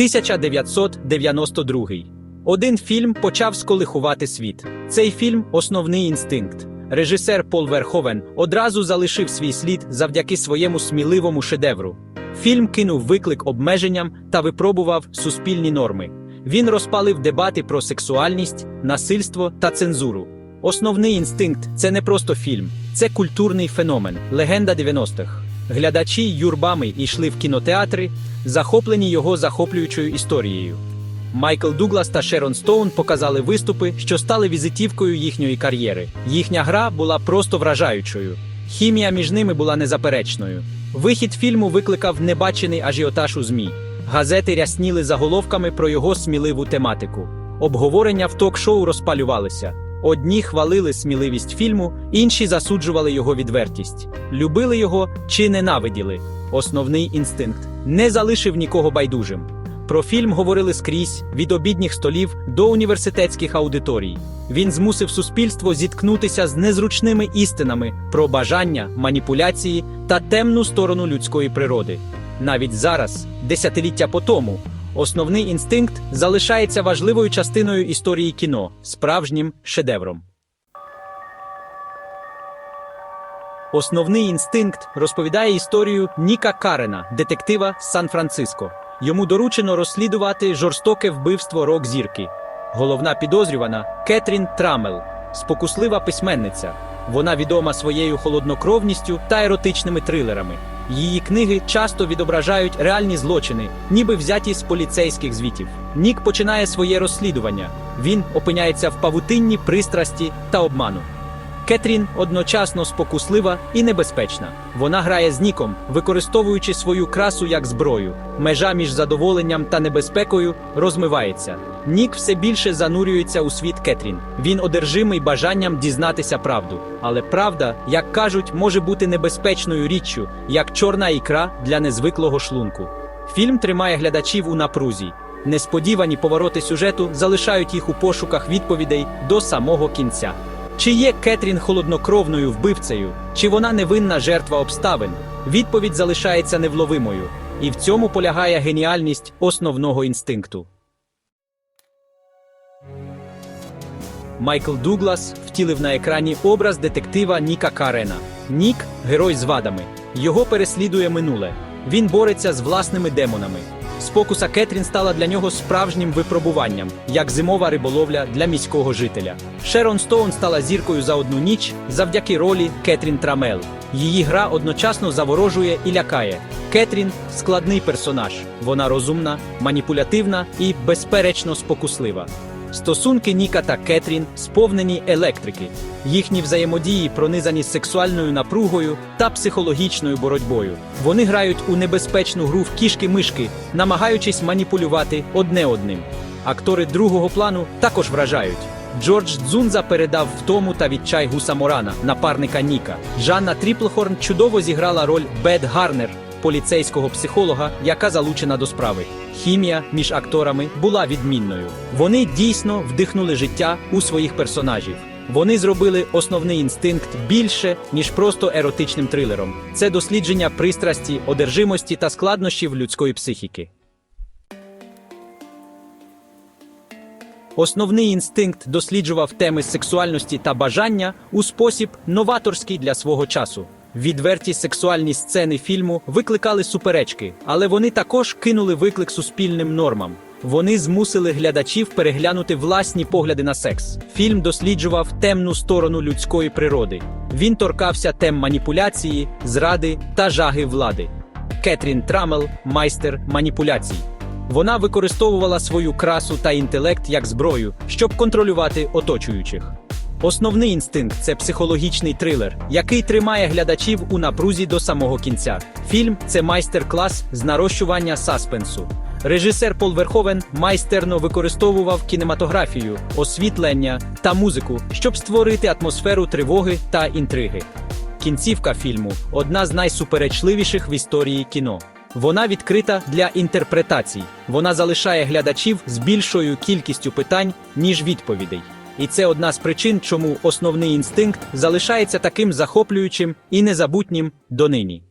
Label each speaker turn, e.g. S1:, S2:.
S1: 1992. Один фільм почав сколихувати світ. Цей фільм основний інстинкт. Режисер Пол Верховен одразу залишив свій слід завдяки своєму сміливому шедевру. Фільм кинув виклик обмеженням та випробував суспільні норми. Він розпалив дебати про сексуальність, насильство та цензуру. Основний інстинкт це не просто фільм, це культурний феномен, легенда 90-х. Глядачі юрбами йшли в кінотеатри, захоплені його захоплюючою історією. Майкл Дуглас та Шерон Стоун показали виступи, що стали візитівкою їхньої кар'єри. Їхня гра була просто вражаючою. Хімія між ними була незаперечною. Вихід фільму викликав небачений ажіотаж у ЗМІ. Газети рясніли заголовками про його сміливу тематику. Обговорення в ток-шоу розпалювалися. Одні хвалили сміливість фільму, інші засуджували його відвертість, любили його чи ненавиділи. Основний інстинкт не залишив нікого байдужим. Про фільм говорили скрізь від обідніх столів до університетських аудиторій. Він змусив суспільство зіткнутися з незручними істинами про бажання, маніпуляції та темну сторону людської природи. Навіть зараз, десятиліття по тому, основний інстинкт залишається важливою частиною історії кіно, справжнім шедевром. Основний інстинкт розповідає історію Ніка Карена, детектива з Сан-Франциско. Йому доручено розслідувати жорстоке вбивство рок-зірки. Головна підозрювана Кетрін Трамел, спокуслива письменниця. Вона відома своєю холоднокровністю та еротичними трилерами. Її книги часто відображають реальні злочини, ніби взяті з поліцейських звітів. Нік починає своє розслідування. Він опиняється в павутинні пристрасті та обману. Кетрін одночасно спокуслива і небезпечна. Вона грає з Ніком, використовуючи свою красу як зброю. Межа між задоволенням та небезпекою розмивається. Нік все більше занурюється у світ Кетрін. Він одержимий бажанням дізнатися правду. Але правда, як кажуть, може бути небезпечною річчю, як чорна ікра для незвиклого шлунку. Фільм тримає глядачів у напрузі. Несподівані повороти сюжету залишають їх у пошуках відповідей до самого кінця. Чи є Кетрін холоднокровною вбивцею, чи вона невинна жертва обставин? Відповідь залишається невловимою, і в цьому полягає геніальність основного інстинкту. Майкл Дуглас втілив на екрані образ детектива Ніка Карена. Нік герой з вадами. Його переслідує минуле. Він бореться з власними демонами. Спокуса Кетрін стала для нього справжнім випробуванням, як зимова риболовля для міського жителя. Шерон Стоун стала зіркою за одну ніч завдяки ролі Кетрін Трамел. Її гра одночасно заворожує і лякає. Кетрін складний персонаж. Вона розумна, маніпулятивна і, безперечно, спокуслива. Стосунки Ніка та Кетрін сповнені електрики. Їхні взаємодії пронизані сексуальною напругою та психологічною боротьбою. Вони грають у небезпечну гру в кішки-мишки, намагаючись маніпулювати одне одним. Актори другого плану також вражають. Джордж Дзунза передав втому та відчай Гуса Морана, напарника Ніка. Жанна Тріплхорн чудово зіграла роль Бет Гарнер, поліцейського психолога, яка залучена до справи. Хімія між акторами була відмінною. Вони дійсно вдихнули життя у своїх персонажів. Вони зробили основний інстинкт більше, ніж просто еротичним трилером. Це дослідження пристрасті, одержимості та складнощів людської психіки. Основний інстинкт досліджував теми сексуальності та бажання у спосіб новаторський для свого часу. Відверті сексуальні сцени фільму викликали суперечки, але вони також кинули виклик суспільним нормам. Вони змусили глядачів переглянути власні погляди на секс. Фільм досліджував темну сторону людської природи. Він торкався тем маніпуляції, зради та жаги влади. Кетрін Трамел майстер маніпуляцій. Вона використовувала свою красу та інтелект як зброю, щоб контролювати оточуючих. Основний інстинкт це психологічний трилер, який тримає глядачів у напрузі до самого кінця. Фільм це майстер-клас з нарощування саспенсу. Режисер Пол Верховен майстерно використовував кінематографію, освітлення та музику, щоб створити атмосферу тривоги та інтриги. Кінцівка фільму одна з найсуперечливіших в історії кіно. Вона відкрита для інтерпретацій. Вона залишає глядачів з більшою кількістю питань, ніж відповідей. І це одна з причин, чому основний інстинкт залишається таким захоплюючим і незабутнім донині.